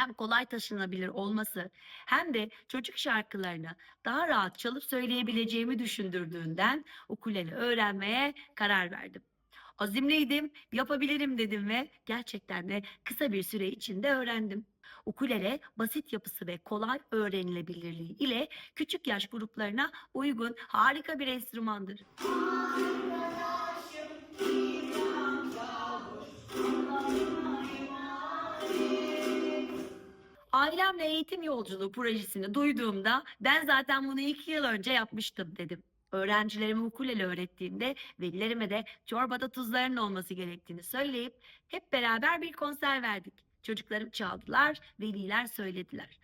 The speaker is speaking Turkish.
hem kolay taşınabilir olması hem de çocuk şarkılarını daha rahat çalıp söyleyebileceğimi düşündürdüğünden ukulele öğrenmeye karar verdim. Azimliydim, yapabilirim dedim ve gerçekten de kısa bir süre içinde öğrendim. Ukulele basit yapısı ve kolay öğrenilebilirliği ile küçük yaş gruplarına uygun harika bir enstrümandır. Ailemle eğitim yolculuğu projesini duyduğumda ben zaten bunu iki yıl önce yapmıştım dedim. Öğrencilerime ukulele öğrettiğimde velilerime de çorbada tuzların olması gerektiğini söyleyip hep beraber bir konser verdik. Çocuklarım çaldılar, veliler söylediler.